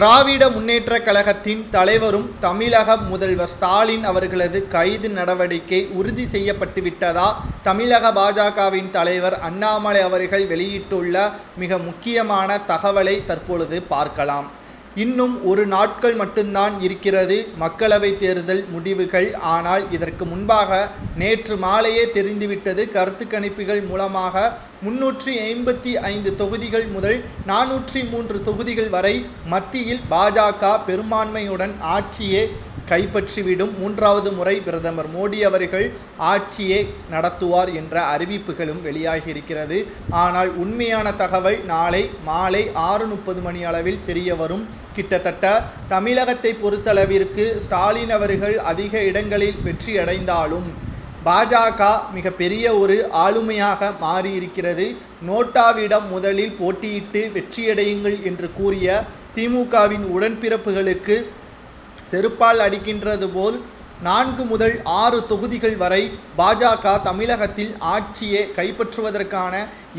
திராவிட முன்னேற்ற கழகத்தின் தலைவரும் தமிழக முதல்வர் ஸ்டாலின் அவர்களது கைது நடவடிக்கை உறுதி செய்யப்பட்டு விட்டதா? தமிழக பாஜகவின் தலைவர் அண்ணாமலை அவர்கள் வெளியிட்டுள்ள மிக முக்கியமான தகவலை தற்பொழுது பார்க்கலாம். இன்னும் ஒரு நாட்கள் மட்டும்தான் இருக்கிறது மக்களவை தேர்தல் முடிவுகள். ஆனால் இதற்கு முன்பாக நேற்று மாலையே தெரிந்துவிட்டது கருத்து கணிப்புகள் மூலமாக முன்னூற்றி ஐம்பத்தி ஐந்து தொகுதிகள் முதல் நானூற்றி மூன்று தொகுதிகள் வரை மத்தியில் பாஜக பெரும்பான்மையுடன் ஆட்சியே கைப்பற்றிவிடும். மூன்றாவது முறை பிரதமர் மோடி அவர்கள் ஆட்சியை நடத்துவார் என்ற அறிவிப்புகளும் வெளியாகி இருக்கிறது ஆனால் உண்மையான தகவல் நாளை மாலை ஆறு முப்பது மணி அளவில் தெரிய வரும். கிட்டத்தட்ட தமிழகத்தை பொறுத்தளவிற்கு ஸ்டாலின் அவர்கள் அதிக இடங்களில் வெற்றியடைந்தாலும் பாஜக மிகப்பெரிய ஒரு ஆளுமையாக மாறியிருக்கிறது. நோட்டாவிடம் முதலில் போட்டியிட்டு வெற்றியடையுங்கள் என்று கூறிய திமுகவின் உடன்பிறப்புகளுக்கு செருப்பால் அடிக்கின்றது போல் நான்கு முதல் ஆறு தொகுதிகள் வரை பாஜக தமிழகத்தில் ஆட்சியை கைப்பற்றுவதற்கான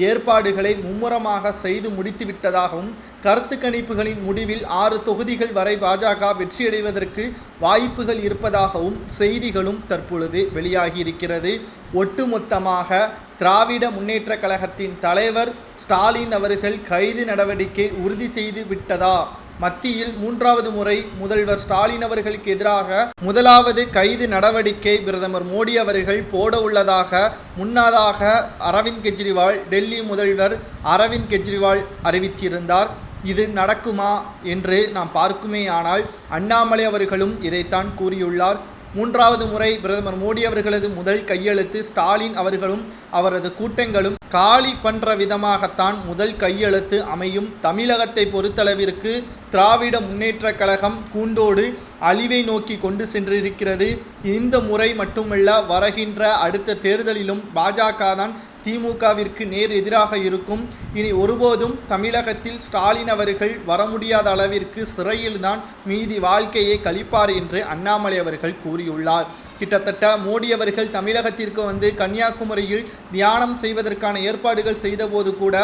ஏற்பாடுகளை மும்முரமாக செய்து முடித்துவிட்டதாகவும் கருத்து கணிப்புகளின் முடிவில் ஆறு தொகுதிகள் வரை பாஜக வெற்றியடைவதற்கு வாய்ப்புகள் இருப்பதாகவும் செய்திகளும் தற்பொழுது வெளியாகியிருக்கிறது. ஒட்டுமொத்தமாக திராவிட முன்னேற்ற கழகத்தின் தலைவர் ஸ்டாலின் அவர்கள் கைது நடவடிக்கை உறுதி செய்து விட்டதா? மத்தியில் மூன்றாவது முறை முதல்வர் ஸ்டாலின் அவர்களுக்கு எதிராக முதலாவது கைது நடவடிக்கை பிரதமர் மோடி அவர்கள் போட உள்ளதாக முன்னதாக அரவிந்த் கெஜ்ரிவால் டெல்லி முதல்வர் அரவிந்த் கெஜ்ரிவால் அறிவித்திருந்தார். இது நடக்குமா என்று நாம் பார்க்குமேயானால் அண்ணாமலை அவர்களும் இதைத்தான் கூறியுள்ளார். மூன்றாவது முறை பிரதமர் மோடி அவர்களது முதல் கையெழுத்து ஸ்டாலின் அவர்களும் அவரது கூட்டங்களும் காலி பண்ணுற விதமாகத்தான் முதல் கையெழுத்து அமையும். தமிழகத்தை பொறுத்தளவிற்கு திராவிட முன்னேற்றக் கழகம் கூண்டோடு அழிவை நோக்கி கொண்டு சென்றிருக்கிறது. இந்த முறை மட்டுமல்ல வருகின்ற அடுத்த தேர்தலிலும் பாஜக தான் திமுகவிற்கு நேர் எதிராக இருக்கும். இனி ஒருபோதும் தமிழகத்தில் ஸ்டாலின் அவர்கள் வர முடியாத அளவிற்கு சிறையில்தான் மீதி வாழ்க்கையை கழிப்பார் என்று அண்ணாமலை அவர்கள் கூறியுள்ளார். கிட்டத்தட்ட மோடி அவர்கள் தமிழகத்திற்கு வந்து கன்னியாகுமரியில் தியானம் செய்வதற்கான ஏற்பாடுகள் செய்தபோது கூட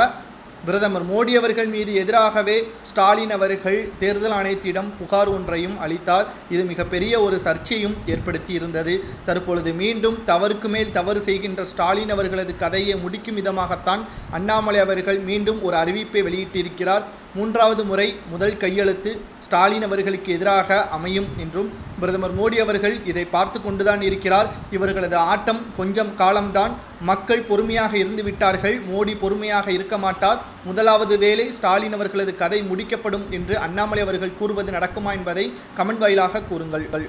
பிரதமர் மோடி அவர்கள் மீது எதிராகவே ஸ்டாலின் அவர்கள் தேர்தல் ஆணையத்திடம் புகார் ஒன்றையும் அளித்தார். இது மிகப்பெரிய ஒரு சர்ச்சையும் ஏற்படுத்தி இருந்தது தற்பொழுது மீண்டும் தவறுக்கு மேல் தவறு செய்கின்ற ஸ்டாலின் அவர்களது கதையை முடிக்கும் விதமாகத்தான் அண்ணாமலை அவர்கள் மீண்டும் ஒரு அறிவிப்பை வெளியிட்டிருக்கிறார். மூன்றாவது முறை முதல் கையெழுத்து ஸ்டாலின் அவர்களுக்கு எதிராக அமையும் என்றும் பிரதமர் மோடி அவர்கள் இதை பார்த்து கொண்டுதான் இருக்கிறார். இவர்களது ஆட்டம் கொஞ்சம் காலம்தான். மக்கள் பொறுமையாக இருந்து விட்டார்கள் மோடி பொறுமையாக இருக்க மாட்டார். முதலாவது வேளை ஸ்டாலின் அவர்களது கதை முடிக்கப்படும் என்று அண்ணாமலை அவர்கள் கூறுவது நடக்குமா என்பதை கமெண்ட் வாயிலாக கூறுங்கள்.